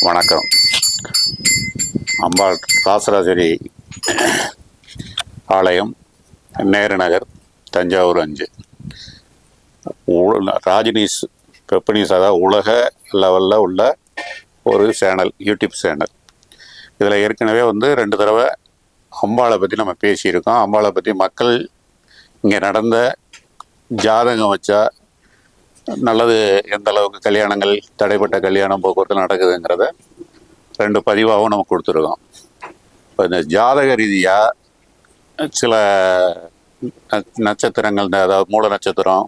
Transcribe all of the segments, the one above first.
வணக்கம். அம்பாள் ராசராஜரி ஆலயம் நேரு நகர் தஞ்சாவூர் அஞ்சு. உ- ராஜினிஸ் பெப்பனிஸ் அதாவது உலக லெவலில் உள்ள ஒரு சேனல் யூடியூப் சேனல். இதில் ஏற்கனவே வந்து ரெண்டு தடவை அம்பாளை பற்றி நம்ம பேசியிருக்கோம். அம்பாளை பற்றி மக்கள் இங்கே நடந்த ஜாதகம் வச்சா நல்லது எந்த அளவுக்கு கல்யாணங்கள் தடைப்பட்ட கல்யாணம் போக்குவரத்து நடக்குதுங்கிறத ரெண்டு பதிவாகவும் நம்ம கொடுத்துருக்கோம். இப்போ இந்த ஜாதக ரீதியாக சில நட்சத்திரங்கள் இந்த அதாவது மூல நட்சத்திரம்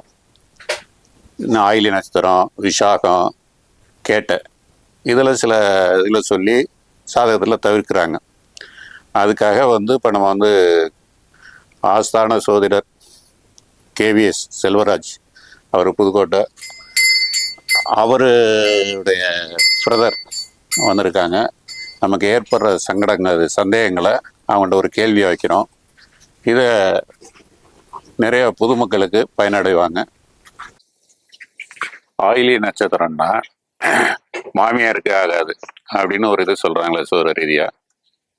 ஆயிலி நட்சத்திரம் விசாகம் கேட்ட இதில் சில இதில் சொல்லி சாதகத்தில் தவிர்க்கிறாங்க. அதுக்காக வந்து இப்போ நம்ம வந்து ஆஸ்தான சோதிடர் கேவிஎஸ் செல்வராஜ் அவர் புதுக்கோட்டை. அவருடைய பிரதர் வந்திருக்காங்க. நமக்கு ஏற்படுற சங்கடங்கள் சந்தேகங்களை அவங்கள்ட்ட ஒரு கேள்வியை வைக்கிறோம். இதை நிறைய பொதுமக்களுக்கு பயனடைவாங்க. ஆயிலி நட்சத்திரம்னா மாமியாருக்கு ஆகாது அப்படின்னு ஒரு இது சொல்கிறாங்களே சோர ரீதியாக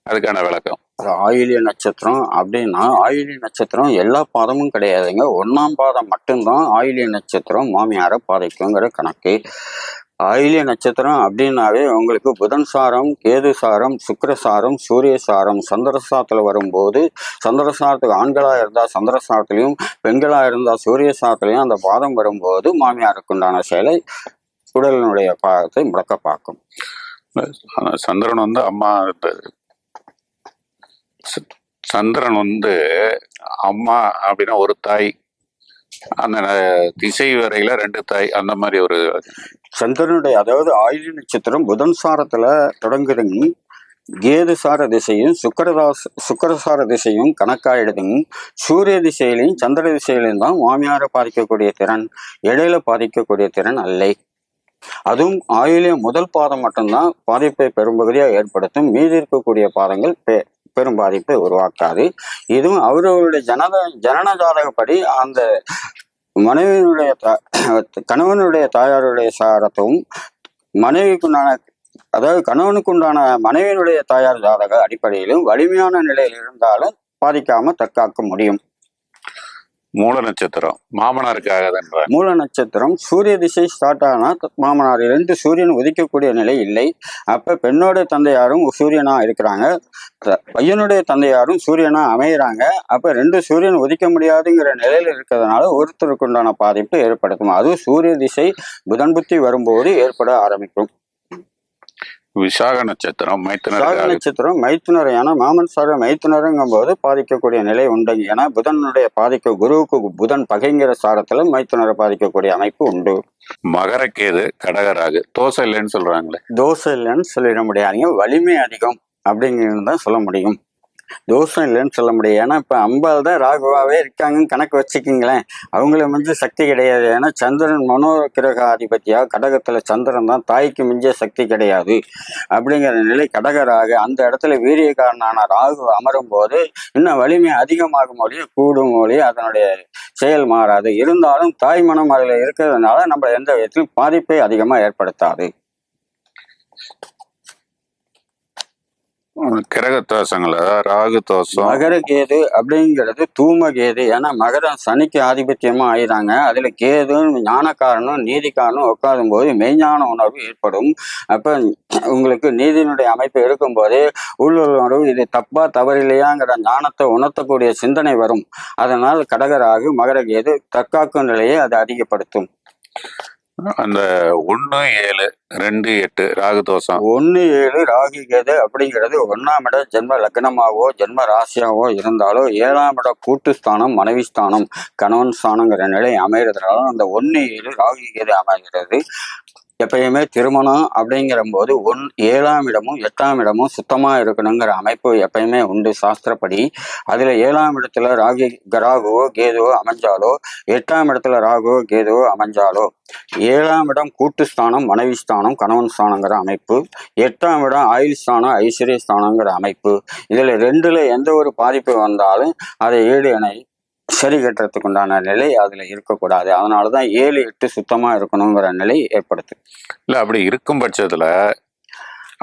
அதுக்கான விளக்கம். ஒரு ஆயிலிய நட்சத்திரம் அப்படின்னா ஆயிலிய நட்சத்திரம் எல்லா பாதமும் கிடையாதுங்க. ஒன்னாம் பாதம் மட்டும்தான் ஆயிலிய நட்சத்திரம் மாமியாரை பாதிக்குங்கிற கணக்கு. ஆயிலிய நட்சத்திரம் அப்படின்னாவே உங்களுக்கு புதன் சாரம் கேது சாரம் சுக்கிர சாரம் சூரிய சாரம் சந்திரசாரத்தில் வரும்போது சந்திரசாரத்துக்கு ஆண்களாக இருந்தால் சந்திரசாரத்துலையும் பெண்களாக இருந்தால் சூரிய சாரத்துலையும் அந்த பாதம் வரும்போது மாமியாருக்கு உண்டான செயலை உடலினுடைய பாகத்தை முடக்க பார்க்கும். சந்திரன் வந்து அம்மா சந்திரன் வந்து அம்மா அப்படின்னா ஒரு தாய் அந்த திசை வரையில ரெண்டு தாய் அந்த மாதிரி ஒரு சந்திரனுடைய அதாவது ஆயுத நட்சத்திரம் புதன் சாரத்துல தொடங்குதுங்க கேது சார திசையும் சுக்கரதாஸ் சுக்கரசார திசையும் கணக்காயிடுதுங்க சூரிய திசையிலையும் சந்திர திசையிலையும் தான் மாமியாரை பாதிக்கக்கூடிய திறன் இடையில பாதிக்கக்கூடிய திறன் அல்லை அதுவும் ஆயுளிய முதல் பாதம் மட்டும்தான் பாதிப்பை பெரும்பகுதியாக ஏற்படுத்தும் மீதி இருக்கக்கூடிய பாதங்கள் பெ- பெரும் பாதிப்பை உருவாக்காது. இதுவும் அவர்களுடைய ஜனத ஜனன ஜாதகப்படி அந்த மனைவியினுடைய கணவனுடைய தாயாருடைய சாரத்தும் மனைவிக்குண்டான அதாவது கணவனுக்குண்டான மனைவியினுடைய தாயார் ஜாதக அடிப்படையிலும் வலிமையான நிலையில் இருந்தாலும் பாதிக்காம தற்காக்க முடியும். மூல நட்சத்திரம். மாமனாருக்கு ஆகாதுன்ற மூல நட்சத்திரம். சூரிய திசை ஸ்டார்ட் ஆனா மாமனார் இருந்து சூரியன் உதிக்கக்கூடிய நிலை இல்லை. அப்ப பெண்ணோட தந்தையாரும் சூரியனா இருக்கிறாங்க. பையனுடைய தந்தையாரும் சூரியனா அமையிறாங்க. அப்ப ரெண்டு சூரியன் உதிக்க முடியாதுங்கிற நிலையில இருக்கிறதுனால ஒருத்தருக்கு உண்டான பாதிப்பு ஏற்படுத்தும். அதுவும் சூரிய திசை புதன் புத்தி வரும்போது ஏற்பட ஆரம்பிக்கும். விசாக நட்சத்திரம் ஆகுது. நட்சத்திரம் மைத்துனர் ஏன்னா மாமன் சார மைத்துனருங்கும் போது பாதிக்கக்கூடிய நிலை உண்டு. ஏன்னா புதனுடைய பாதிக்க குருவுக்கு புதன் பகைங்கிற சாரத்துல மைத்துனரை பாதிக்கக்கூடிய அமைப்பு உண்டு. மகரக்கேது கடகராகு தோசை இல்லைன்னு சொல்றாங்களே. தோசை இல்லைன்னு சொல்லிட முடியாதுங்க வலிமை அதிகம் அப்படிங்கிறது தான் சொல்ல முடியும். தோஷம் இல்லைன்னு சொல்ல முடியும் ஏன்னா இப்போ அம்பாள் தான் ராகுவாவே இருக்காங்கன்னு கணக்கு வச்சுக்கிங்களேன். அவங்கள மிஞ்ச சக்தி கிடையாது. ஏன்னா சந்திரன் மனோகிரக ஆதிபத்தியா கடகத்துல சந்திரன் தான். தாய்க்கு மிஞ்ச சக்தி கிடையாது. அப்படிங்கிற நிலை கடகராக அந்த இடத்துல வீரியக்காரனான ராகு அமரும் போது இன்னும் வலிமை அதிகமாகும் மொழியும் கூடும் மொழி அதனுடைய செயல் மாறாது. இருந்தாலும் தாய் மனம் அதில் இருக்கிறதுனால நம்ம எந்த விதத்திலும் பாதிப்பை அதிகமாக ஏற்படுத்தாது. கிரக தோஷங்கள் அதாவது ராகு தோஷம். மகர கேது அப்படிங்கிறது தூம கேது ஏன்னா மகரம் சனிக்கு ஆதிபத்தியமா ஆயிறாங்க. அதுல கேது ஞானக்காரனும் நீதிக்காரனும் உட்காரும் போது மெய்ஞான உணர்வு ஏற்படும். அப்ப உங்களுக்கு நீதியினுடைய அமைப்பு இருக்கும்போது உள்ளுணர்வு இது தப்பா தவறில்லையாங்கிற ஞானத்தை உணர்த்தக்கூடிய சிந்தனை வரும். அதனால் கடகராகு மகர கேது தற்காக்கும் நிலையை அது அதிகப்படுத்தும். அந்த ஒன்று ஏழு ரெண்டு எட்டு ராகு தோஷம். ஒன்று ஏழு ராகு கேது அப்படிங்கிறது ஒன்றாம் இட ஜென்ம லக்னமாவோ ஜென்ம ராசியாவோ இருந்தாலோ ஏழாம் இட கூட்டு ஸ்தானம் மனைவி ஸ்தானம் கணவன் ஸ்தானங்கிற நிலை அமைகிறதுனால அந்த ஒன்று ஏழு ராகு கேது அமைகிறது. எப்பயுமே திருமணம் அப்படிங்கிற போது ஒன் ஏழாம் இடமும் எட்டாம் இடமும் சுத்தமா இருக்கணுங்கிற அமைப்பு எப்பயுமே உண்டு. சாஸ்திரப்படி அதுல ஏழாம் இடத்துல ராகி ராகுவோ கேதுவோ அமைஞ்சாலோ எட்டாம் இடத்துல ராகுவோ கேதுவோ அமைஞ்சாலோ ஏழாம் இடம் கூட்டு ஸ்தானம் மனைவி ஸ்தானம் கணவன் ஸ்தானங்கிற அமைப்பு எட்டாம் இடம் ஆயுள் ஸ்தானம் ஐஸ்வர்ய ஸ்தானங்கிற அமைப்பு. இதுல ரெண்டுல எந்த ஒரு பாதிப்பு வந்தாலும் அதை ஏடு என சரி கட்டுறதுக்கு உண்டான நிலை அதுல இருக்கக்கூடாது. அதனாலதான் ஏழு எட்டு சுத்தமா இருக்கணுங்கிற நிலை ஏற்படுத்து இல்ல அப்படி இருக்கும் பட்சத்துல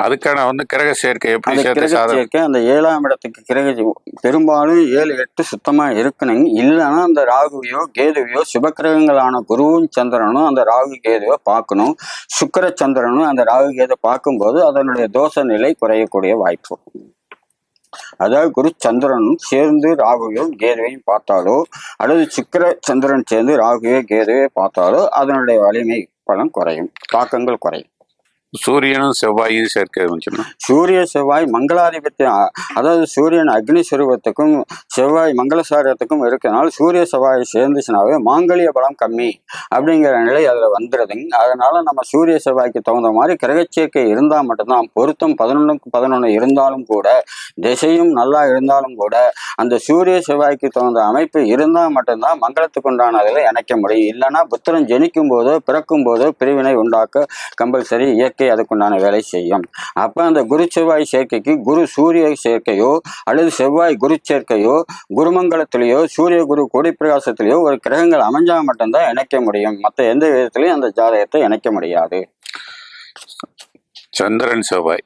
அதுக்கான வந்து கிரக சேர்க்கை எப்படி சேர்க்கை அந்த ஏழாம் இடத்துக்கு கிரக பெரும்பாலும் ஏழு எட்டு சுத்தமா இருக்கணுங்க இல்லைன்னா அந்த ராகுவையோ கேதுவையோ சுபக்கிரகங்களான குருவும் சந்திரனும் அந்த ராகு கேதுவை பார்க்கணும். சுக்கிர சந்திரனும் அந்த ராகு கேதை பார்க்கும்போது அதனுடைய தோஷ நிலை குறையக்கூடிய வாய்ப்பு. அதாவது குரு சந்திரனும் சேர்ந்து ராகுவையோ கேதுவையும் பார்த்தாலோ அல்லது சுக்கர சந்திரன் சேர்ந்து ராகுவையோ கேதுவையோ பார்த்தாலோ அதனுடைய வலிமை பலம் குறையும் தாக்கங்கள் குறையும். சூரியனும் செவ்வாயும் சேர்க்க இருந்துச்சுன்னா சூரிய செவ்வாய் மங்களாதிபத்தியம். அதாவது சூரியன் அக்னி சுரூபத்துக்கும் செவ்வாய் மங்களசாரத்துக்கும் இருக்கிறனால சூரிய செவ்வாய் சேர்ந்துச்சுனாவே மாங்கலிய பலம் கம்மி அப்படிங்கிற நிலை அதில் வந்துடுதுங்க அதனால நம்ம சூரிய செவ்வாய்க்கு தகுந்த மாதிரி கிரகச்சேர்க்கை இருந்தால் மட்டும்தான் பொருத்தம் பதினொன்றுக்கு பதினொன்று இருந்தாலும் கூட திசையும் நல்லா இருந்தாலும் கூட அந்த சூரிய செவ்வாய்க்கு தகுந்த அமைப்பு இருந்தால் மட்டும்தான் மங்களத்துக்கு உண்டான அதில் இணைக்க முடியும். இல்லைன்னா புத்திரன் ஜெனிக்கும் போதோ பிறக்கும் போதோ பிரிவினை உண்டாக்க கம்பல்சரி சேர்க்கை அதுக்குண்டான வேலை செய்யும். அப்ப அந்த குரு செவ்வாய் சேர்க்கைக்கு குரு சூரிய சேர்க்கையோ அல்லது செவ்வாய் குரு சேர்க்கையோ குருமங்கலத்திலேயோ சூரிய குரு கோடி பிரகாசத்திலேயோ ஒரு கிரகங்கள் அமைஞ்சா மட்டும்தான் இணைக்க முடியும். மற்ற எந்த விதத்திலையும் அந்த ஜாதகத்தை இணைக்க முடியாது. சந்திரன் செவ்வாய்.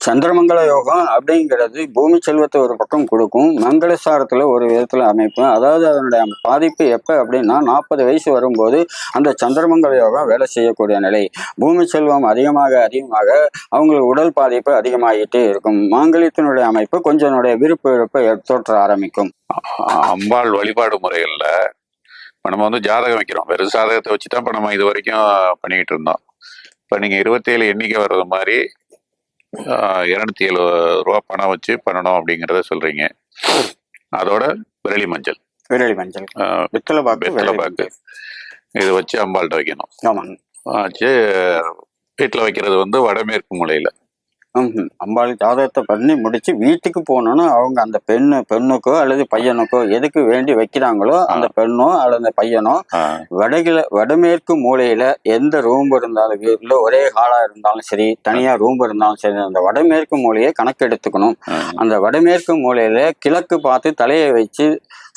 சந்திரமங்கல யோகம் அப்படிங்கிறது பூமி செல்வத்தை ஒரு பக்கம் கொடுக்கும் மங்களசாரத்துல ஒரு விதத்தில் அமைப்பும் அதாவது அதனுடைய பாதிப்பு எப்ப அப்படின்னா நாற்பது வயசு வரும்போது அந்த சந்திரமங்கல யோகம் வேலை செய்யக்கூடிய நிலை. பூமி செல்வம் அதிகமாக அதிகமாக அவங்களுக்கு உடல் பாதிப்பு அதிகமாகிட்டே இருக்கும். மாங்கலியத்தினுடைய அமைப்பு கொஞ்சனுடைய விருப்ப விருப்ப தோற்ற ஆரம்பிக்கும். அம்பாள் வழிபாடு முறைகள்ல இப்போ நம்ம வந்து ஜாதகம் வைக்கிறோம். வெறும் ஜாதகத்தை வச்சு தான் இப்போ நம்ம இது வரைக்கும் பண்ணிக்கிட்டு இருந்தோம். இப்போ நீங்கள் இருபத்தேழு எண்ணிக்கை வர்றது மாதிரி இரநூத்தி ஏழு ரூபா பணம் வச்சு பண்ணணும் அப்படிங்கிறத சொல்றீங்க. அதோட விரலி மஞ்சள். விரலி மஞ்சள். பித்தளை பாக்கு விரலி பாக்கு இதை வச்சு அம்பாள்கிட்ட வைக்கணும். ஆமாங்க. வச்சு வீட்டில் வைக்கிறது வந்து வடமேற்கு மூலையில். அம்பாள் ஜாதகத்தை பண்ணி முடிச்சு வீட்டுக்கு போகணும்னு அவங்க அந்த பெண்ணு பெண்ணுக்கோ அல்லது பையனுக்கோ எதுக்கு வேண்டி வைக்கிறாங்களோ அந்த பெண்ணோ அல்லது அந்த பையனோ வடகிழ வடமேற்கு மூலையில எந்த ரூம் இருந்தாலும் வீட்டில் ஒரே ஹாலா இருந்தாலும் சரி தனியா ரூம் இருந்தாலும் சரி அந்த வடமேற்கு மூலையை கணக்கெடுத்துக்கணும். அந்த வடமேற்கு மூலையில கிழக்கு பார்த்து தலையை வச்சு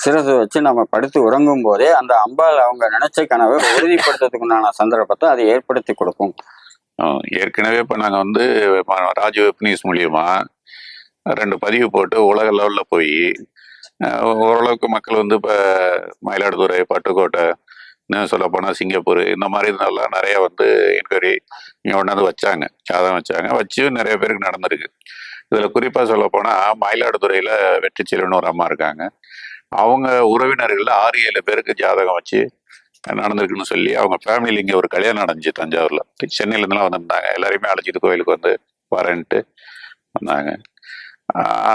சிரசை வச்சு நம்ம படுத்து உறங்கும் போதே அந்த அம்பாள் அவங்க நினைச்ச கனவை உறுதிப்படுத்துறதுக்கு உண்டான சந்தர்ப்பத்தை அது ஏற்படுத்தி கொடுக்கும். ஏற்கனவே இப்போ நாங்கள் வந்து ம- ராஜ் வெப்னீஸ் மூலியமா ரெண்டு பதிவு போட்டு உலக லெவலில் போய் ஓரளவுக்கு மக்கள் வந்து இப்போ மயிலாடுதுறை பட்டுக்கோட்டை இன்னும் சொல்லப்போனால் சிங்கப்பூர் இந்த மாதிரி இதெல்லாம் நிறையா வந்து என்கொயரி இங்கே கொண்டாந்து வச்சாங்க. ஜாதகம் வச்சாங்க. வச்சு நிறைய பேருக்கு நடந்திருக்கு. இதில் குறிப்பாக சொல்லப்போனால் மயிலாடுதுறையில் வெற்றிச்செல்வன் ஒரு அம்மா இருக்காங்க. அவங்க உறவினர்களில் ஆறு ஏழு பேருக்கு ஜாதகம் வச்சு நடந்திருக்குன்னு சொல்லி அவங்க ஃபேமிலியில் இங்கே ஒரு கல்யாணம் நடந்துச்சு தஞ்சாவூரில். சென்னையிலேருந்துலாம் வந்திருந்தாங்க. எல்லாரையுமே அழைச்சிட்டு கோயிலுக்கு வந்து வரேன்ட்டு வந்தாங்க.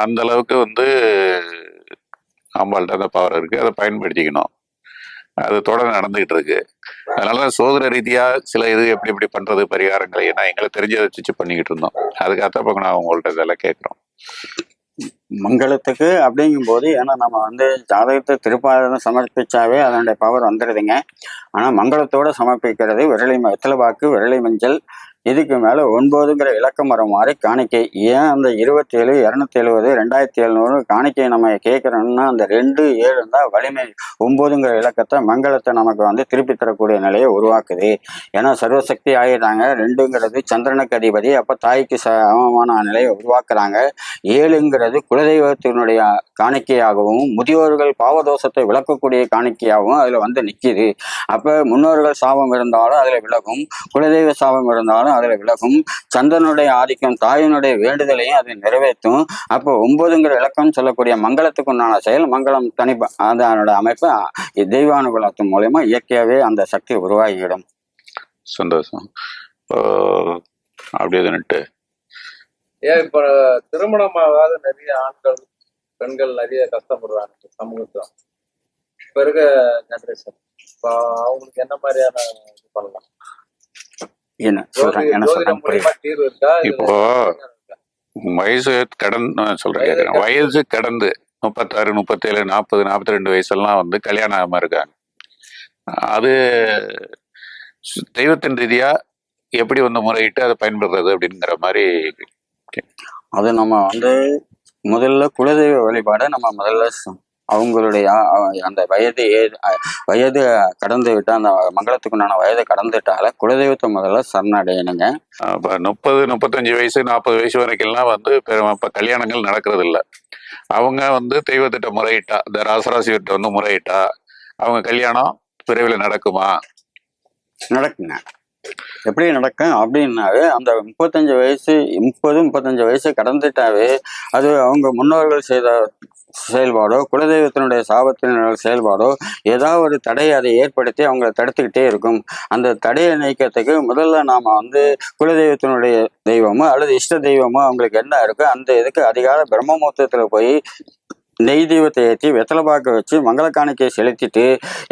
அந்த அளவுக்கு வந்து அம்பாள்கிட்ட அந்த பவர் இருக்குது அதை பயன்படுத்திக்கணும். அது தொடர்ந்து நடந்துகிட்டு இருக்கு. அதனால சோதர ரீதியாக சில இது எப்படி எப்படி பண்ணுறது பரிகாரங்களை ஏன்னா எங்களுக்கு தெரிஞ்சதை வச்சு பண்ணிக்கிட்டு இருந்தோம். அதுக்காக இப்போ நான் உங்கள்கிட்ட இதெல்லாம் கேட்குறோம். மங்களத்துக்கு அப்படிங்கும்போது ஏன்னா நம்ம வந்து ஜாதகத்தை திருப்பாதனை சமர்ப்பிச்சாவே அதனுடைய பவர் வந்துடுதுங்க ஆனால் மங்களத்தோட சமர்ப்பிக்கிறது விரலி வெத்தலை வாக்கு விரலி மஞ்சள் இதுக்கு மேலே ஒன்பதுங்கிற இலக்கம் வர மாதிரி காணிக்கை. ஏன் அந்த இருபத்தேழு இரநூத்தி எழுபது ரெண்டாயிரத்தி எழுநூறு காணிக்கை நம்ம கேட்குறோம்னா அந்த ரெண்டு ஏழு தான் வலிமை. ஒன்பதுங்கிற இலக்கத்தை மங்களத்தை நமக்கு வந்து திருப்பி தரக்கூடிய நிலையை உருவாக்குது. ஏன்னா சர்வசக்தி ஆகிடுறாங்க ரெண்டுங்கிறது சந்திரனுக்கு அதிபதி. அப்போ தாய்க்கு சமமான நிலையை உருவாக்குறாங்க. ஏழுங்கிறது குலதெய்வத்தினுடைய காணிக்கையாகவும் முதியோர்கள் பாவதோஷத்தை விளக்கக்கூடிய காணிக்கையாகவும் அதில் வந்து நிற்கிது அப்போ முன்னோர்கள் சாபம் இருந்தாலும் அதில் விலகும். குலதெய்வ சாபம் இருந்தாலும் அதில் விலகும் சந்திரனுடைய ஆதிக்கம் தாயினுடைய வேண்டுதலையும் அதை நிறைவேற்றும். அப்போ ஒன்பதுங்கிற இலக்கம் சொல்லக்கூடிய மங்களத்துக்கு உண்டான செயல் மங்களம் தனி அதனோட அமைப்பு தெய்வானுகூலத்தின் மூலயமா இயற்கையாகவே அந்த சக்தி உருவாகிவிடும். சந்தோஷம். இப்போ அப்படியே தானட்டு ஏன் இப்ப திருமணமாகாத நிறைய ஆண்கள் பெண்கள் நிறைய கஷ்டப்படுறாங்க சமூகத்துல. இப்ப இருக்க ஜெனரேஷன் இப்போ அவங்களுக்கு என்ன மாதிரியான இது பண்ணலாம்? என்ன சொல்றாங்க? என்ன சொல்றாங்க? இல்ல இப்போ வயசு கடந்து சொல்றேன் கேட்குறேன் வயசு கடந்து முப்பத்தாறு முப்பத்தேழு நாற்பது நாற்பத்தி ரெண்டு வயசெல்லாம் வந்து கல்யாணம் ஆகாம இருக்காங்க. அது தெய்வத்தின் ரீதியா எப்படி வந்து முறையிட்டு அதை பயன்படுறது அப்படிங்கிற மாதிரி அது நம்ம வந்து முதல்ல குலதெய்வ வழிபாடை நம்ம முதல்ல அவங்களுடைய அந்த வயது ஏ- வயது கடந்து விட்டு அந்த மங்களத்துக்குண்டான வயதை கடந்துட்டால குலதெய்வத்தை முதல்ல சரணடையணுங்க. முப்பது முப்பத்தஞ்சு வயசு நாற்பது வயசு வரைக்கும்லாம் வந்து இப்போ கல்யாணங்கள் நடக்கிறது இல்ல அவங்க வந்து தெய்வத்திட்ட முறையிட்டா இந்த ராசராசிகிட்ட வந்து முறையிட்டா அவங்க கல்யாணம் விரைவில் நடக்குமா? நடக்குங்க. எப்படி நடக்கும் அப்படின்னாவே அந்த முப்பத்தஞ்சு வயசு முப்பது முப்பத்தஞ்சு வயசு கடந்துட்டாவே அது அவங்க முன்னோர்கள் செய்த செயல்பாடோ குலதெய்வத்தினுடைய சாபத்தினுடைய செயல்பாடோ ஏதாவது ஒரு தடையை அதை ஏற்படுத்தி அவங்கள தடுத்துக்கிட்டே இருக்கும். அந்த தடையை நீக்கிறதுக்கு முதல்ல நாம வந்து குலதெய்வத்தினுடைய தெய்வமோ அல்லது இஷ்ட தெய்வமோ அவங்களுக்கு என்ன இருக்கோ அந்த இதுக்கு அதிகார பிரம்மமூர்த்தத்தில் போய் நெய் தெய்வத்தை ஏற்றி வெத்தலை பாக்க வச்சு மங்கள காணிக்கையை செலுத்திட்டு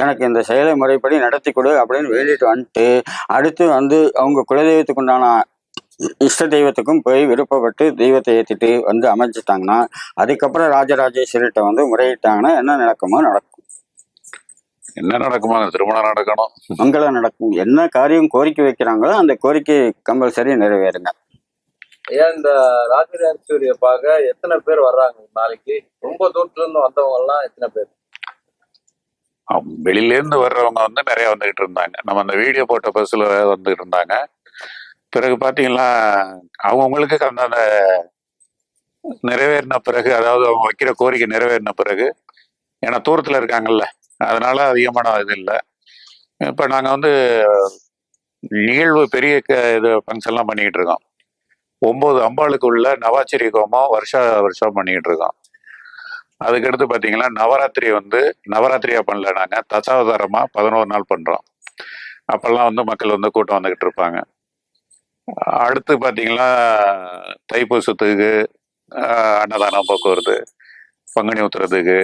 எனக்கு இந்த செயலை முறைப்படி நடத்தி கொடு அப்படின்னு வேண்டிட்டு வந்துட்டு அடுத்து வந்து அவங்க குலதெய்வத்துக்கு உண்டான இஷ்ட தெய்வத்துக்கும் போய் விருப்பப்பட்டு தெய்வத்தை ஏற்றிட்டு வந்து அமைச்சிட்டாங்கன்னா அதுக்கப்புறம் ராஜராஜேஸ்வரிட்ட வந்து முறையிட்டாங்கன்னா என்ன நடக்குமோ நடக்கும். என்ன நடக்குமா திருமணம் நடக்கணும். மங்களம் நடக்கும். என்ன காரியம் கோரிக்கை வைக்கிறாங்களோ அந்த கோரிக்கை கம்பல்சரி நிறைவேறுங்க. ஏன் இந்த ராஜராஜேஸ்வரிய பார்க்க எத்தனை பேர் வர்றாங்க நாளைக்கு? ரொம்ப தூரத்துல இருந்து வந்தவங்க எல்லாம் எத்தனை பேர்? ஆம், வெளியிலேருந்து வர்றவங்க வந்து நிறைய வந்துகிட்டு இருந்தாங்க. நம்ம அந்த வீடியோ போட்ட பஸ்ஸில் வந்துகிட்டு இருந்தாங்க. பிறகு பார்த்தீங்கன்னா அவங்கவுங்களுக்கு அந்த அந்த நிறைவேறின பிறகு அதாவது அவங்க வைக்கிற கோரிக்கை நிறைவேறின பிறகு ஏன்னா தூரத்தில் இருக்காங்கல்ல அதனால அதிகமான இது இல்லை. இப்போ நாங்கள் வந்து நிகழ்வு பெரிய க இது ஃபங்க்ஷன்லாம் பண்ணிக்கிட்டு இருக்கோம். ஒம்பது அம்பாளுக்கு உள்ள நவாச்சரி ஹோமம் வருஷா வருஷம் பண்ணிக்கிட்டு இருக்கோம். அதுக்கடுத்து பார்த்தீங்கன்னா நவராத்திரி வந்து நவராத்திரியா பண்ணல நாங்கள் தசாவதாரமாக பதினோரு நாள் பண்ணுறோம் அப்போல்லாம் வந்து மக்கள் வந்து கூட்டம் வந்துக்கிட்டு இருப்பாங்க. அடுத்து பார்த்தீங்கன்னா தைப்பூசத்துக்கு அன்னதானம் போக்குவரத்து பங்குனி ஊத்துறதுக்கு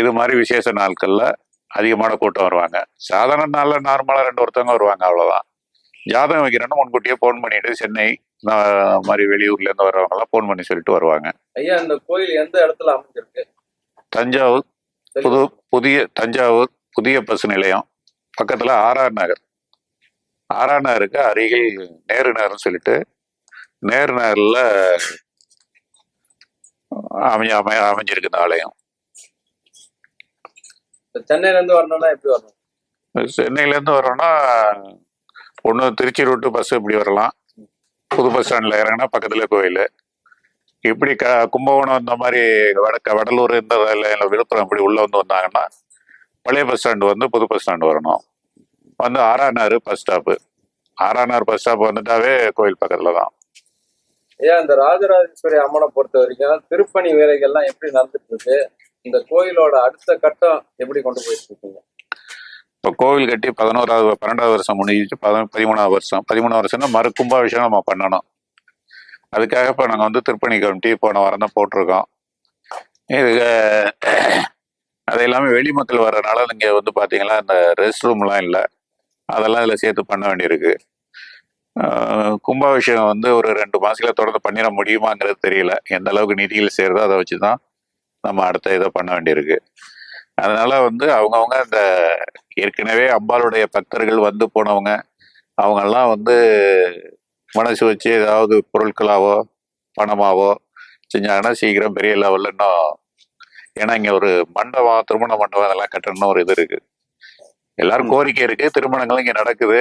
இது மாதிரி விசேஷ நாட்களில் அதிகமான கூட்டம் வருவாங்க. சாதாரண நாளில் நார்மலாக ரெண்டு ஒருத்தவங்க வருவாங்க அவ்வளோதான் ஜாதகம் வைக்கிறேன்னு முன்கூட்டியே ஃபோன் பண்ணிட்டு சென்னை மாதிரி வெளியூர்லேருந்து வர்றவங்கலாம் ஃபோன் பண்ணி சொல்லிட்டு வருவாங்க. ஐயா இந்த கோயில் எந்த இடத்துல அமைஞ்சிருக்கு? தஞ்சாவூர் புது புதிய தஞ்சாவூர் புதிய பஸ் நிலையம். பக்கத்தில் ஆர்ஆர் நகர். ஆர்ஆர் நகருக்கு அருகில் நேரு நகர்னு சொல்லிட்டு நேரு நகரில் அமைஞ்ச அமை அமைஞ்சிருக்கு இந்த ஆலயம். இப்ப சென்னையில இருந்து வரணும்னா எப்படி வரணும்? சென்னையிலேருந்து வரோன்னா ஒன்று திருச்சி ரூட்டு பஸ் இப்படி வரலாம். புது பஸ் ஸ்டாண்டில் இறங்கினா பக்கத்தில் கோயில். இப்படி க கும்பகோணம் இந்த மாதிரி வடக்க வடலூர் இந்த இல்லை விழுப்புரம் இப்படி உள்ளே வந்து வந்தாங்கன்னா பழைய பஸ் ஸ்டாண்டு வந்து புது பஸ் ஸ்டாண்டு வரணும். வந்து ஆறானாறு பஸ் ஸ்டாப்பு ஆறானார் பஸ் ஸ்டாப் வந்துட்டாவே கோயில் பக்கத்தில் தான். ஏன் இந்த ராஜராஜேஸ்வரி அம்மனை பொறுத்த வரைக்கும் திருப்பணி வேலைகள்லாம் எப்படி நடந்துட்டு இருக்கு? இந்த கோயிலோட அடுத்த கட்டம் எப்படி கொண்டு போயிட்டு இருக்கீங்க? இப்போ கோவில் கட்டி பதினோராவது பன்னெண்டாவது வருஷம் முடிஞ்சிச்சு பத பதிமூணாவது வருஷம். பதிமூணாவது வருஷம்னா மறு கும்பாபிஷேகம் நம்ம பண்ணணும். அதுக்காக இப்போ நாங்கள் வந்து திருப்பணி கமிட்டி போன வாரம் தான் போட்டிருக்கோம். இது அது எல்லாமே வெளி மக்கள் வர்றதுனால இங்கே வந்து பார்த்தீங்கன்னா இந்த ரெஸ்ட் ரூம்லாம் இல்லை. அதெல்லாம் இதில் சேர்த்து பண்ண வேண்டியிருக்கு. கும்பாபிஷேகம் வந்து ஒரு ரெண்டு மாசத்துல தொடர்ந்து பண்ணிட முடியுமாங்கிறது தெரியல. எந்த அளவுக்கு நிதிகள் சேருதோ அதை வச்சு தான் நம்ம அடுத்த இதை பண்ண வேண்டியிருக்கு. அதனால வந்து அவங்கவுங்க இந்த ஏற்கனவே அம்பாளுடைய பக்தர்கள் வந்து போனவங்க அவங்கெல்லாம் வந்து மனசு வச்சு ஏதாவது பொருட்களாவோ பணமாவோ செஞ்சாங்கன்னா சீக்கிரம் பெரிய லெவலில் இன்னும் ஏன்னா இங்கே ஒரு மண்டபம் திருமண மண்டபம் அதெல்லாம் கட்டணும்னு ஒரு இது இருக்கு. எல்லாரும் கோரிக்கை இருக்கு திருமணங்கள் இங்கே நடக்குது.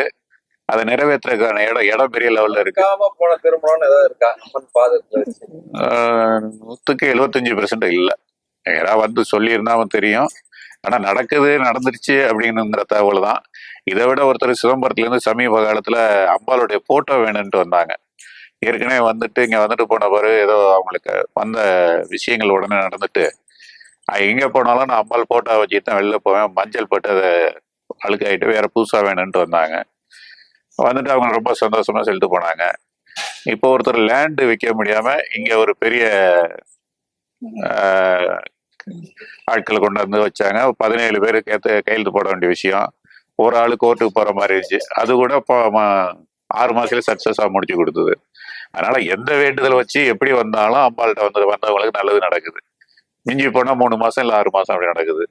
அதை நிறைவேற்றுறதுக்கான இடம் இடம் பெரிய லெவலில் இருக்கு. போன திருமணம்னு ஏதாவது இருக்கா? நூற்றுக்கு எழுபத்தஞ்சு பெர்சன்ட் இல்லை. யாராவது வந்து சொல்லியிருந்தா அவன் தெரியும். ஆனால் நடக்குது நடந்துருச்சு அப்படிங்கிற தகவல் தான். இதை விட ஒருத்தர் சிதம்பரத்துலேருந்து சமீப காலத்தில் அம்பாளுடைய ஃபோட்டோ வேணும்ட்டு வந்தாங்க. ஏற்கனவே வந்துட்டு இங்கே வந்துட்டு போன பிறகு ஏதோ அவங்களுக்கு வந்த விஷயங்கள் உடனே நடந்துட்டு எங்கே போனாலும் நான் அம்பாள் ஃபோட்டோ வச்சுட்டு தான் வெளில போவேன். மஞ்சள் போட்டு அதை அழுக்காயிட்டு வேற புதுசாக வேணும்ட்டு வந்தாங்க. வந்துட்டு அவங்க ரொம்ப சந்தோஷமா செலுத்து போனாங்க. இப்போ ஒருத்தர் லேண்டு விற்க முடியாம இங்க ஒரு பெரிய ஆட்களை கொண்டு வந்து வச்சாங்க. பதினேழு பேர் கையெழுத்து போட வேண்டிய விஷயம். ஒரு ஆளு கோர்ட்டுக்கு போற மாதிரி இருந்துச்சு. அது கூட இப்போ ஆறு மாசத்துல சக்சஸா முடிச்சு கொடுத்தது. அதனால எந்த வேண்டுதல் வச்சு எப்படி வந்தாலும் அம்பாள்கிட்ட வந்து வந்தவங்களுக்கு நல்லது நடக்குது. மிஞ்சி போனா மூணு மாசம் இல்ல ஆறு மாசம் அப்படி நடக்குது.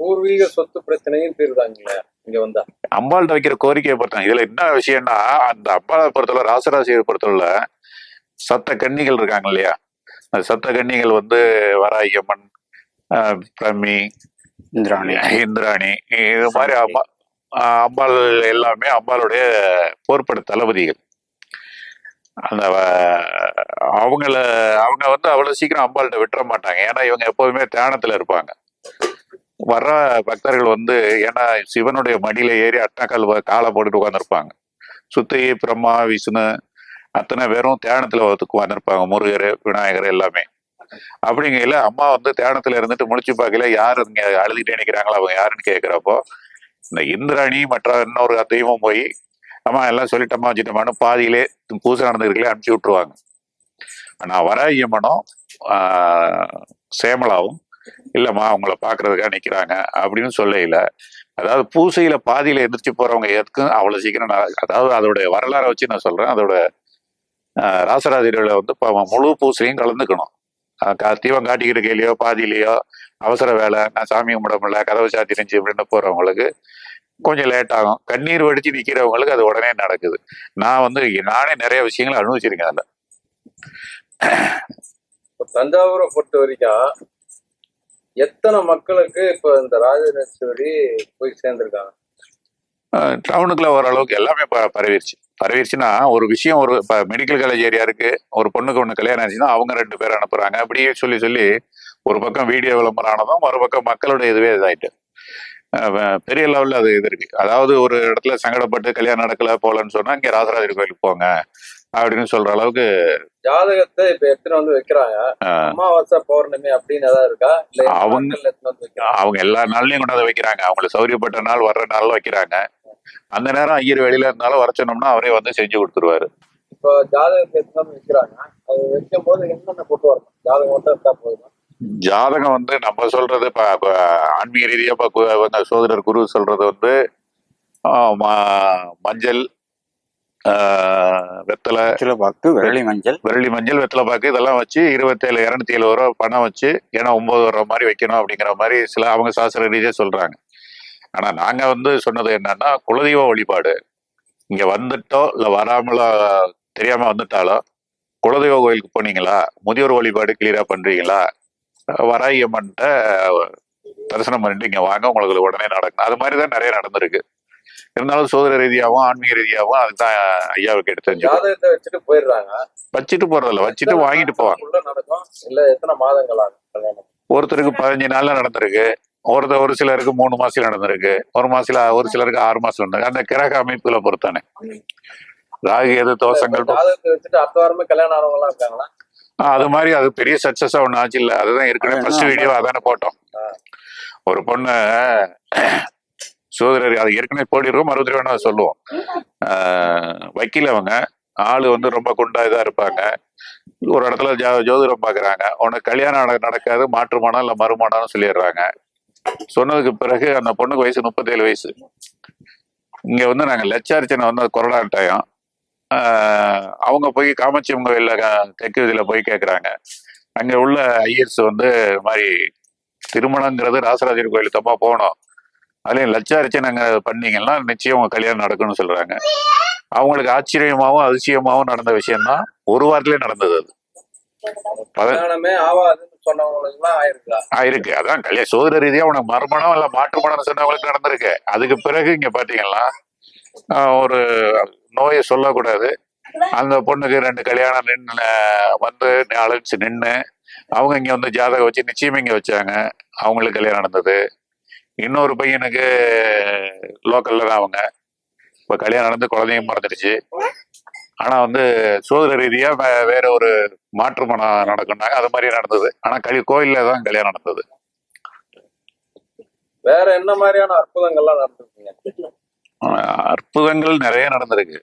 பூர்வீக சொத்து பிரச்சனையும் தீர்றாங்களே இங்க வந்தா. அம்பாள்கிட்ட வைக்கிற கோரிக்கையை பொறுத்தாங்க இதுல என்ன விஷயம்னா அந்த அம்பாளை பொறுத்தவரை ராசராசியை பொறுத்தவரை சத்த கன்னிகள் இருக்காங்க இல்லையா? சத்த கன்னிகள் வந்து வராகியம்மன் அஹ், பிரம்மி இந்திராணி. இந்திராணி. இது மாதிரி அம்மா அம்பாள் எல்லாமே அம்பாளுடைய போர்ப்பட தளபதிகள். அந்த அவங்கள அவங்க வந்து அவ்வளவு சீக்கிரம் அம்பாள்கிட்ட விட்டுற மாட்டாங்க. ஏன்னா இவங்க எப்போதுமே தியானத்துல இருப்பாங்க. வர்ற பக்தர்கள் வந்து ஏன்னா சிவனுடைய மடியில ஏறி அட்டக்கால் காலை போட்டுட்டு உட்காந்துருப்பாங்க சுத்தி பிரம்மா விஷ்ணு அத்தனை பேரும் தியானத்துல உட்காந்துருப்பாங்க முருகர் விநாயகர் எல்லாமே. அப்படிங்கையில அம்மா வந்து தியானத்துல இருந்துட்டு முழிச்சு பார்க்கல யார் இங்க அழுதுகிட்டே நினைக்கிறாங்களோ அவங்க யாருன்னு கேட்கிறப்போ இந்த இந்திராணி மற்ற இன்னொரு தெய்வம் போய் அம்மா எல்லாம் சொல்லிட்டோமா வச்சுட்டோமான்னு பாதியிலே பூசை நடந்துருக்கலே அனுப்பிச்சி விட்டுருவாங்க. ஆனா வராயம்மனும் சேமலாவும் இல்லம்மா அவங்கள பாக்குறதுக்காக நிக்கிறாங்க அப்படின்னு சொல்லையில அதாவது பூசையில பாதியில எந்திரிச்சு போறவங்க எதுக்கும் அவ்வளவு சீக்கிரம் அதாவது அதோடைய வரலாறை வச்சு நான் சொல்றேன் அதோட ஆஹ், வந்து முழு பூசையும் கலந்துக்கணும். தீபம் காட்டிக்கிட்டு கையிலையோ பாதியிலையோ அவசர வேலை நான் சாமி கும்பிட முடியல கதவு சாத்திருந்துச்சு அப்படின்னு போறவங்களுக்கு கொஞ்சம் லேட் ஆகும். கண்ணீர் வடிச்சு நிக்கிறவங்களுக்கு அது உடனே நடக்குது. நான் வந்து நானே நிறைய விஷயங்களை அனுபவிச்சிருக்கேன் அதுல. தஞ்சாவூரை பொறுத்த வரைக்கும் எத்தனை மக்களுக்கு இப்ப இந்த ராஜராஜேஸ்வரி போய் சேர்ந்திருக்காங்க? டவுனுக்குள்ள ஓரளவுக்கு எல்லாமே ப- பரவிருச்சு. பரவிருச்சுன்னா ஒரு விஷயம் ஒரு இப்போ மெடிக்கல் காலேஜ் ஏரியா இருக்கு. ஒரு பொண்ணுக்கு ஒன்று கல்யாணம் ஆச்சுன்னா அவங்க ரெண்டு பேர் அனுப்புறாங்க. அப்படியே சொல்லி சொல்லி ஒரு பக்கம் வீடியோ விளம்பரம் ஆனதும் ஒரு பக்கம் மக்களுடைய இதுவே இதாயிட்டு. பெரிய லெவல்ல அது இது இருக்கு. அதாவது ஒரு இடத்துல சங்கடப்பட்டு கல்யாணம் நடக்கல போலன்னு சொன்னா இங்க ராசராஜர் கோயிலுக்கு போங்க அப்படின்னு சொல்ற அளவுக்கு ஜாதகத்தை இப்ப எத்தனை வந்து வைக்கிறாங்க. அமாவாசை பௌர்ணமி அப்படின்னு ஏதாவது இருக்கா? அவங்க- அவங்க எல்லா நாள்லயும் கொண்டாந்து வைக்கிறாங்க. அவங்களுக்கு சௌரியப்பட்ட நாள் வர்ற நாள்ல வைக்கிறாங்க. அந்த நேரம் ஐயர் வெளியில இருந்தாலும் வர சொன்னோம்னா அவரே வந்து செஞ்சு கொடுத்துருவாரு. இப்போ எத்தனை வந்து வைக்கிறாங்க அது வைக்கும் போது என்னென்ன கொண்டு வரணும்? ஜாதகம் மட்டும் இருந்தா போதும்? ஜாதகம் வந்து நம்ம சொல்றது இப்ப ஆன்மீக ரீதியா இப்ப கு- இவங்க சோதரர் குரு சொல்றது வந்து மஞ்சள் வெத்தலை சிலபாக்கு வெள்ளி மஞ்சள். விரலி மஞ்சள் வெத்தலை பாக்கு இதெல்லாம் வச்சு இருபத்தேழு இரநூத்தி ஏழு ரூபா பணம் வச்சு ஏன்னா ஒன்பது வர மாதிரி வைக்கணும் அப்படிங்கிற மாதிரி சில அவங்க சாஸ்திர ரீதியா சொல்றாங்க. ஆனா நாங்க வந்து சொன்னது என்னன்னா குலதெய்வ வழிபாடு. இங்க வந்துட்டோ இல்ல வராமலோ தெரியாம வந்துட்டாலோ குலதெய்வ கோயிலுக்கு போனீங்களா? முதியோர் வழிபாடு கிளியரா பண்றீங்களா? அம்மன்ட்ட தரிசனம் பண்ணிட்டு இங்க வாங்க உங்களுக்கு உடனே நடக்கும். அது மாதிரி தான் நிறைய நடந்திருக்கு. இருந்தாலும் சோதர ரீதியாகவும் ஆன்மீக ரீதியாகவும் அதுதான் ஐயாவுக்கு எடுத்து ஜாதகத்தை வச்சுட்டு போயிடுறாங்க. வச்சுட்டு போறதில்ல வச்சுட்டு வாங்கிட்டு போவாங்க. இல்ல எத்தனை மாதங்கள் ஒருத்தருக்கு பதினஞ்சு நாள்ல நடந்திருக்கு. ஒருத்தர் ஒரு சிலருக்கு மூணு மாசத்துல நடந்திருக்கு. ஒரு மாசத்துல ஒரு சிலருக்கு ஆறு மாசம் நடந்திருக்கு. அந்த கிரக அமைப்புகளை பொறுத்தானே. ராகு எது தோஷங்கள். அது மாதிரி அது பெரிய சக்சஸா ஒன்றும் ஆச்சு இல்லை. அதுதான் ஏற்கனவே ஃபர்ஸ்ட் வீடியோ அதானே போட்டோம். ஒரு பொண்ணு சோதரர் அது ஏற்கனவே போடிருக்கோம் மறுபடியும் வேணா சொல்லுவோம். ஆஹ், வக்கீல் அவங்க. ஆளு வந்து ரொம்ப குண்டா இதா இருப்பாங்க. ஒரு இடத்துல ஜோ ஜோதிடம் பாக்குறாங்க. உனக்கு கல்யாணம் நட- நடக்காது மாற்றுமானம் இல்ல மறுமானம்னு சொல்லிடுறாங்க. சொன்னதுக்கு பிறகு அந்த பொண்ணுக்கு வயசு முப்பத்தேழு வயசு. இங்க வந்து நாங்க லட்சார்ச்சனை வந்து கொரோனா ஆஹ், அவங்க போய் காமாட்சியம் கோயில்ல தெற்கு இதுல போய் கேக்குறாங்க. அங்க உள்ள ஐயர்ஸ் வந்து மாதிரி திருமணங்கிறது ராசராஜர் கோயிலுக்கு தப்பா போகணும். அதுலயும் லட்சாரிச்சனை அங்க பண்ணீங்கன்னா நிச்சயம் உங்க கல்யாணம் நடக்கும்னு சொல்றாங்க. அவங்களுக்கு ஆச்சரியமாவும் அதிசயமாவும் நடந்த விஷயம்தான் ஒரு வாரத்திலே நடந்தது அது. ஆயிருக்கு? அதான் கல்யாண சோதர ரீதியா உனக்கு மறுமணம் இல்ல மாற்று மனம் சொன்னவங்களுக்கு நடந்திருக்கு. அதுக்கு பிறகு இங்க பாத்தீங்கன்னா ஒரு நோயை சொல்லக்கூடாது. அந்த பொண்ணுக்கு ரெண்டு கல்யாணம் நின்று வந்து அழைச்சு நின்று அவங்க இங்க வந்து ஜாதகம் வச்சு நிச்சயம் இங்க வச்சாங்க. அவங்களுக்கு கல்யாணம் நடந்தது. இன்னொரு பையனுக்கு லோக்கல்ல தான் அவங்க. இப்ப கல்யாணம் நடந்து குழந்தையும் மறந்துடுச்சு ஆனா வந்து சோதர ரீதியா வேற ஒரு மாற்று மனம் நடக்கும்னாங்க. அது மாதிரி நடந்தது. ஆனா கலி கோயில்ல தான் கல்யாணம் நடந்தது. வேற என்ன மாதிரியான அற்புதங்கள்லாம் நடந்திருக்கீங்க? அற்புதங்கள் நிறைய நடந்திருக்கு.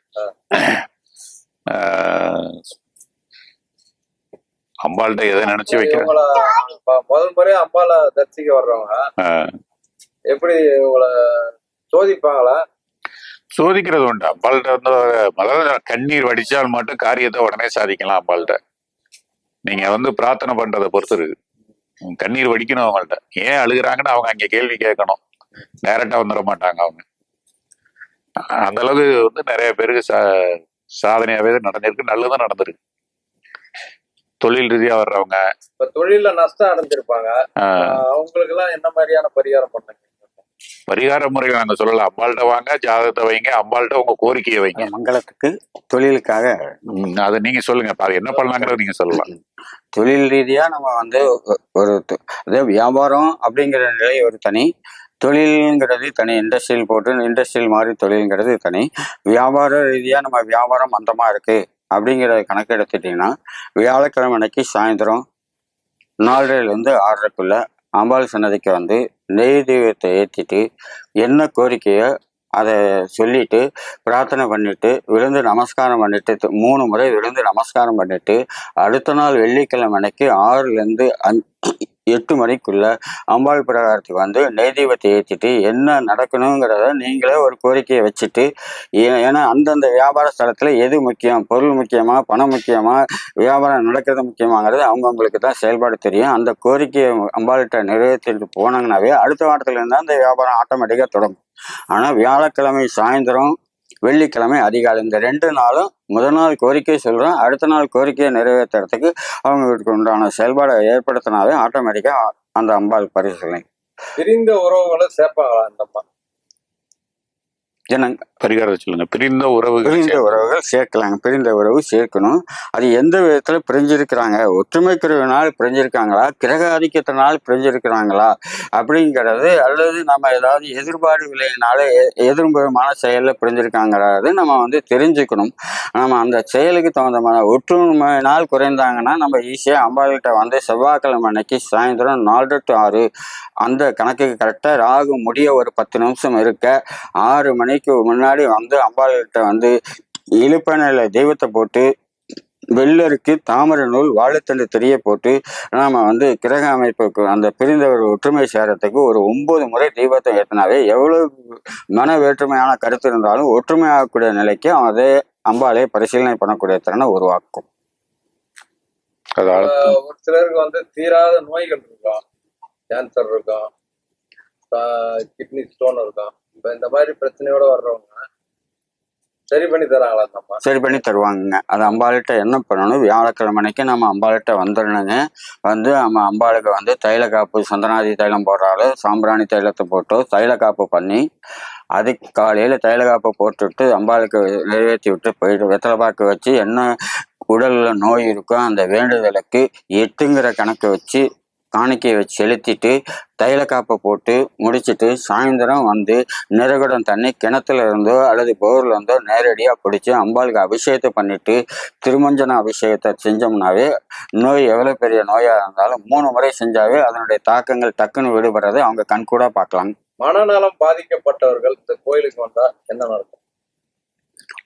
அம்பாள்கிட்ட எதை நினைச்சு இப்ப முதல் முறையா அம்பால தரிசிக்க வர்றவங்க. எப்படி உங்களை சோதிப்பாங்களா? சோதிக்கிறது உண்டு? அம்பாள்கிட்ட வந்து முதல்ல கண்ணீர் வடிச்சால் மட்டும் காரியத்தை உடனே சாதிக்கலாம் அம்பாள்கிட்ட. நீங்க வந்து பிரார்த்தனை பண்றதை பொறுத்து இருக்கு. கண்ணீர் வடிக்கணும் அவங்கள்ட்ட. ஏன் அழுகுறாங்கன்னு அவங்க அங்க கேள்வி கேட்கணும். டைரக்டா வந்துட மாட்டாங்க அவங்க. அந்த அளவுக்கு வந்து நிறைய பேருக்கு சா சாதனையாவே நடந்திருக்கு. நல்லதும் நடந்திருக்கு. தொழில் ரீதியா வர்றவங்க. இப்ப தொழில நஷ்டம் அடைஞ்சிருப்பாங்க. அவங்களுக்கு எல்லாம் என்ன மாதிரியான பரிகாரம் பண்ணுங்க பரிகார முறைகள் நாங்க சொல்லலாம் அம்பாள்கிட்ட வாங்க ஜாதகத்தை வைங்க. அம்பாள்கிட்ட உங்க கோரிக்கையை வைங்க. மங்களத்துக்கு தொழிலுக்காக அதை நீங்க சொல்லுங்க. அது என்ன பண்ணலாங்கிறத நீங்க சொல்லலாம். தொழில் ரீதியா நம்ம வந்து ஒரு தொ- அதாவது வியாபாரம் அப்படிங்கிற நிலை ஒரு தனி. தொழில்ங்கிறது தனி. இண்டஸ்ட்ரியல் போட்டு இண்டஸ்ட்ரியல் மாதிரி தொழில்ங்கிறது தனி. வியாபார ரீதியா நம்ம வியாபாரம் மந்தமா இருக்கு அப்படிங்கிற கணக்கு எடுத்துட்டீங்கன்னா வியாழக்கிழமை அன்னைக்கு சாயந்தரம் நாலரைலேருந்து ஆறரைக்குள்ள அம்பாள் சன்னதிக்கு வந்து நெய் தெய்வத்தை ஏற்றிட்டு என்ன கோரிக்கையோ அதை சொல்லிட்டு பிரார்த்தனை பண்ணிட்டு விழுந்து நமஸ்காரம் பண்ணிட்டு மூணு முறை விழுந்து நமஸ்காரம் பண்ணிட்டு அடுத்த நாள் வெள்ளிக்கிழமை அன்னைக்கு ஆறுலேருந்து அஞ் எட்டு மணிக்குள்ள அம்பாள் பிரகாரத்துக்கு வந்து நெய் தீபத்தை ஏற்றிட்டு என்ன நடக்கணுங்கிறத நீங்களே ஒரு கோரிக்கையை வச்சுட்டு ஏ- ஏன்னா அந்தந்த வியாபார ஸ்தலத்தில் எது முக்கியம் பொருள் முக்கியமா பணம் முக்கியமா வியாபாரம் நடக்கிறது முக்கியமாங்கிறது அவங்கவுங்களுக்கு தான் செயல்பாடு தெரியும். அந்த கோரிக்கையை அம்பாள்கிட்ட நிறைவேற்றிட்டு போனாங்கன்னாவே அடுத்த வாரத்துலேருந்து அந்த வியாபாரம் ஆட்டோமேட்டிக்காக தொடங்கும். ஆனால் வியாழக்கிழமை சாயந்தரம் வெள்ளிக்கிழமை அதிகாலை இந்த ரெண்டு நாளும் முதல் நாள் கோரிக்கை சொல்கிறோம் அடுத்த நாள் கோரிக்கையை நிறைவேற்றுறதுக்கு அவங்களுக்கு உண்டான செயல்பாடை ஏற்படுத்தினாவே ஆட்டோமேட்டிக்காக அந்த அம்பாள் பரிசீலனை. பிரிந்த உறவுகளை சேர்ப்பாங்களா இந்த அம்மா? ஜனங்க பரிகாரத்தை சொல்லுங்க. பிரிந்த உறவுகள் பிரிந்த உறவுகள் சேர்க்கலாங்க. பிரிந்த உறவு சேர்க்கணும். அது எந்த விதத்துல பிரிஞ்சிருக்கிறாங்க? ஒற்றுமை குறைவினால் பிரிஞ்சிருக்காங்களா? கிரக ஆதிக்கத்தினால் பிரிஞ்சிருக்கிறாங்களா? அப்படிங்கிறது அல்லது நம்ம ஏதாவது எதிர்பாடு விலையினால எ- எதிர்புறமான செயல்ல பிரிஞ்சிருக்காங்கிறது நம்ம வந்து தெரிஞ்சுக்கணும். நம்ம அந்த செயலுக்கு தகுந்தமான ஒற்றுமையினால் குறைந்தாங்கன்னா நம்ம ஈஸியா அம்பாள்கிட்ட வந்து செவ்வாய்க்கிழமை அன்னைக்கு சாயந்தரம் நாலு டு ஆறு அந்த கணக்குக்கு கரெக்டாக ராகு முடிய ஒரு பத்து நிமிஷம் இருக்க ஆறு மணிக்கு முன்னாடி வந்து அம்பாள்கிட்ட வந்து இழுப்பனையில் தெய்வத்தை போட்டு வெள்ளருக்கு தாமரை நூல் வாழைத்தண்டு தெரிய போட்டு நாம வந்து கிரக அமைப்புக்கு அந்த பிரிந்தவர் ஒற்றுமை சேரத்துக்கு ஒரு ஒன்பது முறை தெய்வத்தை ஏற்றினாவே எவ்வளவு மன வேற்றுமையான கருத்து இருந்தாலும் ஒற்றுமையாகக்கூடிய நிலைக்கு அதே அம்பாலே பரிசீலனை பண்ணக்கூடிய திறனை உருவாக்கும். ஒரு சிலருக்கு வந்து தீராத நோய்கள் இருக்கும் கேன்சர் இருக்கும் கிட்னி ஸ்டோன் இருக்கும் இப்ப இந்த மாதிரி பிரச்சனையோட வர்றவங்க சரி பண்ணி தராங்களா அம்மா சரி பண்ணி தருவாங்கங்க. அது அம்பாள்கிட்ட என்ன பண்ணணும்? வியாழக்கிழமைக்கு நம்ம அம்பாள்கிட்ட வந்துடணுங்க. வந்து நம்ம அம்பாளுக்கு வந்து தைல காப்பு சந்தனாதி தைலம் போடுறாலோ சாம்பிராணி தைலத்தை போட்டு தைல காப்பு பண்ணி அதுக்கு காலையில் தைல காப்பு போட்டுவிட்டு அம்பாளுக்கு நிறைவேற்றி விட்டு போயிட்டு வெத்தலை பாக்கு வச்சு என்ன உடலில் நோய் இருக்கோ அந்த வேண்டுதலுக்கு எட்டுங்கிற கணக்கு வச்சு காணிக்கையை வச்சு செலுத்திட்டு தைல காப்பை போட்டு முடிச்சுட்டு சாயந்தரம் வந்து நிறகுடம் தண்ணி கிணத்துல இருந்தோ அல்லது போர்ல இருந்தோ நேரடியாக பிடிச்சி அம்பாளுக்கு அபிஷேகத்தை பண்ணிட்டு திருமஞ்சன அபிஷேகத்தை செஞ்சோம்னாவே நோய் எவ்வளோ பெரிய நோயாக இருந்தாலும் மூணு முறை செஞ்சாவே அதனுடைய தாக்கங்கள் டக்குன்னு விடுபடுறதை அவங்க கண்கூட பார்க்கலாம். மனநலம் பாதிக்கப்பட்டவர்கள் இந்த கோயிலுக்கு வந்தால் என்ன நடக்கும்?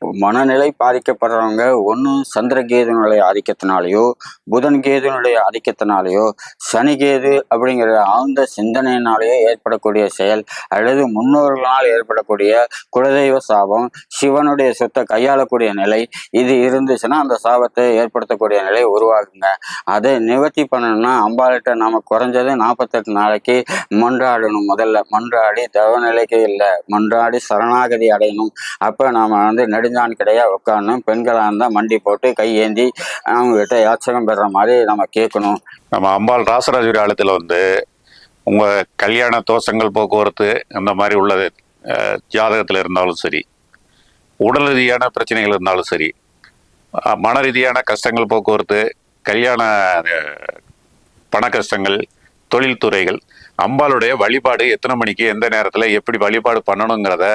மனநிலை பாதிக்கப்படுறவங்க ஒன்றும் சந்திரகேதுனுடைய ஆதிக்கத்தினாலேயோ புதன் கேதுனுடைய ஆதிக்கத்தினாலேயோ சனி கேது அப்படிங்கிற ஆழ்ந்த சிந்தனையினாலேயோ ஏற்படக்கூடிய செயல் அல்லது முன்னோர்களால் ஏற்படக்கூடிய குலதெய்வ சாபம் சிவனுடைய சொத்தை கையாளக்கூடிய நிலை இது இருந்துச்சுன்னா அந்த சாபத்தை ஏற்படுத்தக்கூடிய நிலை உருவாகுங்க. அதை நிவர்த்தி பண்ணணும்னா அம்பாள்கிட்ட நாம குறைஞ்சது நாற்பத்தெட்டு நாளைக்கு மன்றாடணும் முதல்ல. மன்றாடி தவநிலைக்கு இல்லை. மன்றாடி சரணாகதி அடையணும். அப்போ நாம வந்து நெடுஞ்சான் கிடையா உட்காரணும் பெண்களாக இருந்தால் மண்டி போட்டு கை ஏந்தி அவங்ககிட்ட யாச்சகம் பெறுற மாதிரி நம்ம கேட்கணும் நம்ம அம்பாள் ராசராஜ ஆலயத்தில் வந்து உங்கள் கல்யாண தோஷங்கள் போக்குவரத்து அந்த மாதிரி உள்ளது. ஜாதகத்தில் இருந்தாலும் சரி உடல் ரீதியான பிரச்சனைகள் இருந்தாலும் சரி மன ரீதியான கஷ்டங்கள் போக்குவரத்து கல்யாண பண கஷ்டங்கள் தொழில்துறைகள் அம்பாளுடைய வழிபாடு எத்தனை மணிக்கு எந்த நேரத்தில் எப்படி வழிபாடு பண்ணணுங்கிறத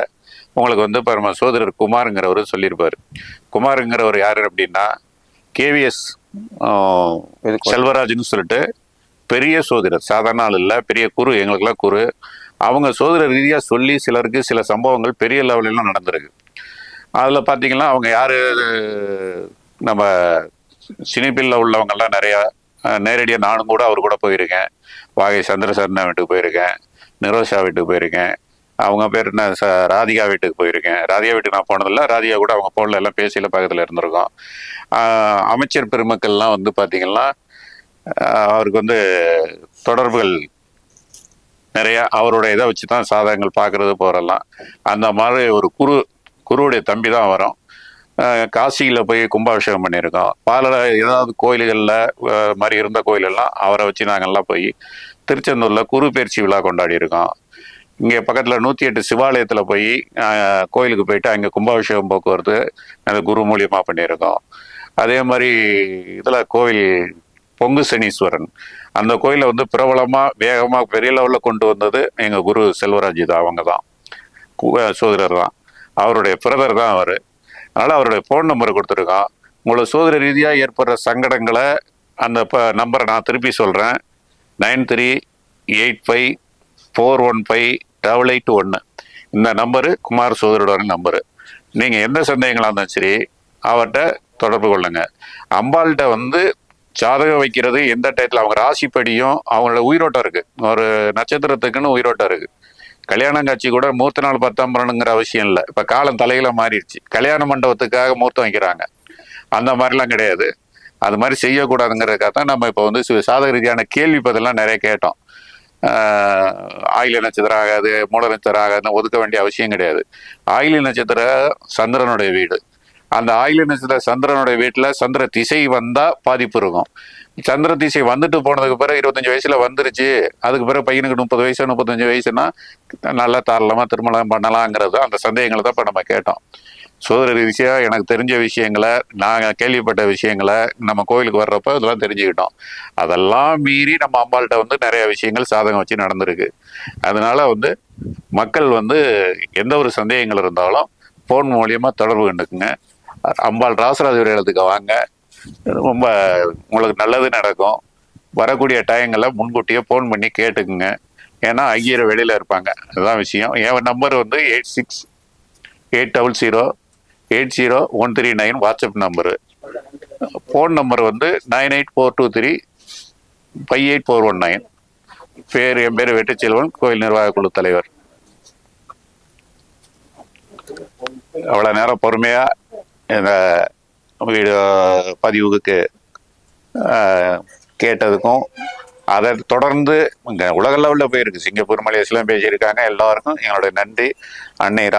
உங்களுக்கு வந்து இப்போ நம்ம சோதரர் குமாருங்கிறவர் சொல்லியிருப்பார். குமாருங்கிறவர் யார் அப்படின்னா கேவிஎஸ் செல்வராஜ்னு சொல்லிட்டு பெரிய சோதிடர் சாதாரண ஆள் இல்லை பெரிய குரு எங்களுக்கெல்லாம் குரு. அவங்க சோதிட ரீதியாக சொல்லி சிலருக்கு சில சம்பவங்கள் பெரிய லெவலெல்லாம் நடந்திருக்கு. அதில் பார்த்தீங்கன்னா அவங்க யார்? நம்ம சினிப்பில்ல உள்ளவங்கெல்லாம் நிறையா நேரடியாக நானும் கூட அவர் கூட போயிருக்கேன். வாகை சந்திரசரணா வீட்டுக்கு போயிருக்கேன். நிரோஷா வீட்டுக்கு போயிருக்கேன். அவங்க பேர் என்ன? ராதிகா வீட்டுக்கு போயிருக்கேன். ராதிகா வீட்டுக்கு நான் போனதில்ல. ராதிகா கூட அவங்க ஃபோனில் எல்லாம் பேசியில பக்கத்தில் இருந்திருக்கோம். அமைச்சர் பெருமக்கள்லாம் வந்து பார்த்தீங்கன்னா அவருக்கு வந்து தொடர்புகள் நிறையா. அவருடைய இதை வச்சு தான் சாதகங்கள் பார்க்குறது போகிறலாம் அந்த மாதிரி ஒரு குரு குருவுடைய தம்பி தான் வரும் காசியில் போய் கும்பாபிஷேகம் பண்ணியிருக்கோம். பல ஏதாவது கோயில்களில் மாதிரி இருந்த கோயிலெல்லாம் அவரை வச்சு நாங்கள்லாம் போய் திருச்செந்தூரில் குரு பயிற்சி விழா கொண்டாடி இருக்கோம் இங்கே பக்கத்தில் நூற்றி எட்டு சிவாலயத்தில் போய் கோயிலுக்கு போயிட்டு அங்கே கும்பாபிஷேகம் போக்குவரத்து அந்த குரு மூலியமாக பண்ணியிருக்கோம். அதே மாதிரி இதில் கோவில் பொங்கு சனீஸ்வரன். அந்த கோயிலை வந்து பிரபலமாக வேகமாக பெரிய லெவலில் கொண்டு வந்தது எங்கள் குரு செல்வராஜ் தான் அவங்க தான். சோதரர் தான். அவருடைய பிரதர் தான் அவர். அதனால் அவருடைய ஃபோன் நம்பர் கொடுத்துருக்கோம் உங்களை சோதர ரீதியாக ஏற்படுற சங்கடங்களை அந்த இப்போ நம்பரை நான் திருப்பி சொல்கிறேன் nine three eight five four one five double eight ஒன்று இந்த நம்பரு குமார் சோதரோட நம்பரு நீங்கள் எந்த சந்தேகங்களாக இருந்தாலும் சரி அவர்கிட்ட தொடர்பு கொள்ளுங்க. அம்பாள்கிட்ட வந்து ஜாதகம் வைக்கிறது எந்த டயத்தில் அவங்க ராசிப்படியும் அவங்களோட உயிரோட்டம் இருக்குது ஒரு நட்சத்திரத்துக்குன்னு உயிரோட்டம் இருக்குது கல்யாணம் காட்சி கூட மூர்த்த நாள் பத்தாம் பண்ணணுங்கிற அவசியம் இல்லை. இப்போ காலம் தலையில மாறிடுச்சு. கல்யாண மண்டபத்துக்காக மூர்த்தம் வைக்கிறாங்க. அந்த மாதிரிலாம் கிடையாது. அது மாதிரி செய்யக்கூடாதுங்கிறதுக்காக தான் நம்ம இப்போ வந்து சு- சாதக ரீதியான கேள்வி பதிலாம் நிறைய கேட்டோம். ஆயில நட்சத்திரம் ஆகாது மூல நட்சத்திரம் ஆகாதுன்னு ஒதுக்க வேண்டிய அவசியம் கிடையாது. ஆயில நட்சத்திரம் சந்திரனுடைய வீடு. அந்த ஆயில நட்சத்திர சந்திரனுடைய வீட்டில் சந்திர திசை வந்தால் பாதிப்பு இருக்கும். சந்திர திசை வந்துட்டு போனதுக்கு பிறகு இருபத்தஞ்சி வயசுல வந்துருச்சு. அதுக்கு பிறகு பையனுக்கு முப்பது வயசு முப்பத்தஞ்சு வயசுனா நல்லா தாராளமாக திருமணம் பண்ணலாங்கிறது அந்த சந்தேகங்களை தான் இப்போ நம்ம கேட்டோம். சோதர ரீதியாக எனக்கு தெரிஞ்ச விஷயங்களை நாங்கள் கேள்விப்பட்ட விஷயங்களை நம்ம கோயிலுக்கு வர்றப்ப இதெல்லாம் தெரிஞ்சுக்கிட்டோம். அதெல்லாம் மீறி நம்ம அம்பாள்கிட்ட வந்து நிறைய விஷயங்கள் சாதகம் வச்சு நடந்திருக்கு. அதனால வந்து மக்கள் வந்து எந்த ஒரு சந்தேகங்கள் இருந்தாலும் ஃபோன் மூலியமாக தொடர்பு கண்டுக்குங்க. அம்பாள் ராசராஜ இடத்துக்கு வாங்க. ரொம்ப உங்களுக்கு நல்லது நடக்கும். வரக்கூடிய டயங்களை முன்கூட்டியே ஃபோன் பண்ணி கேட்டுக்குங்க. ஏன்னா ஐயர் வெளியில் இருப்பாங்க. அதுதான் விஷயம். என் நம்பர் வந்து eight six eight double zero eight zero one three nine WhatsApp number. Phone number வந்து nine eight four two three five eight four one nine. பேர் என் பேர் வெற்றிச்செல்வன் கோயில் நிர்வாக குழு தலைவர். அவ்வளோ நேரம் பொறுமையாக இந்த வீடியோ பதிவுக்கு கேட்டதுக்கும் அதை தொடர்ந்து இங்கே உலக லெவலில் போயிருக்கு. சிங்கப்பூர் மலேசியாலாம் பேசியிருக்காங்க. எல்லாருக்கும் எங்களுடைய நன்றி. அன்னை